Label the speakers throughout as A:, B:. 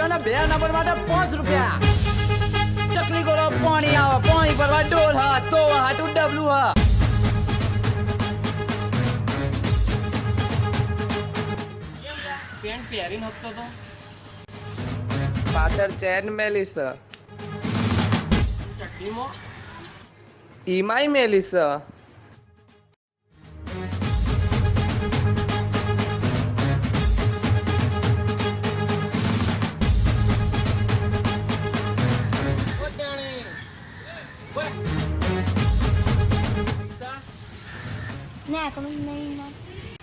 A: રૂપિયા ને બે નંબર માટે પાંચ રૂપિયા. ચકલી ગોળો પાણી આવે પાણી ભરવા ડોલ હા તો હાટું ડબલું હા.
B: પેન્ટ પહેરીને હકતો તો?
C: પાછળ ચેન મેલી છે
B: ચટણીમાં
C: ઈમાઈ મેલી છે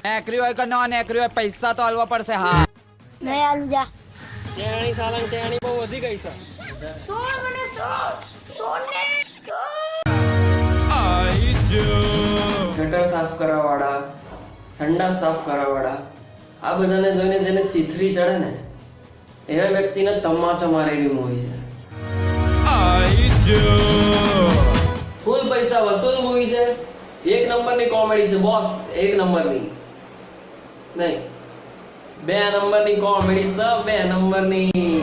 A: નેકરી હોય કે ન નેકરી હોય પૈસા તો આલવા પડશે હા.
D: નહીં આલુ જા.
B: તેણી સાલંગ તેણી બહુ વધી ગઈ છે.
D: સોળ મને સોળ. સોળ ને
B: ગટર સાફ કરવા વાળા સંડાસ સાફ કરવા વાળા આ બધાને જોઈને જેને ચીથરી ચડે ને એવા વ્યક્તિને તમાચા મારેલી મૂવી છે. ફૂલ પૈસા વસૂલ મૂવી છે? એક નંબરની કોમેડી છે બોસ એક નંબરની નહીં. બે નંબરની કોમેડી છે, બે નંબરની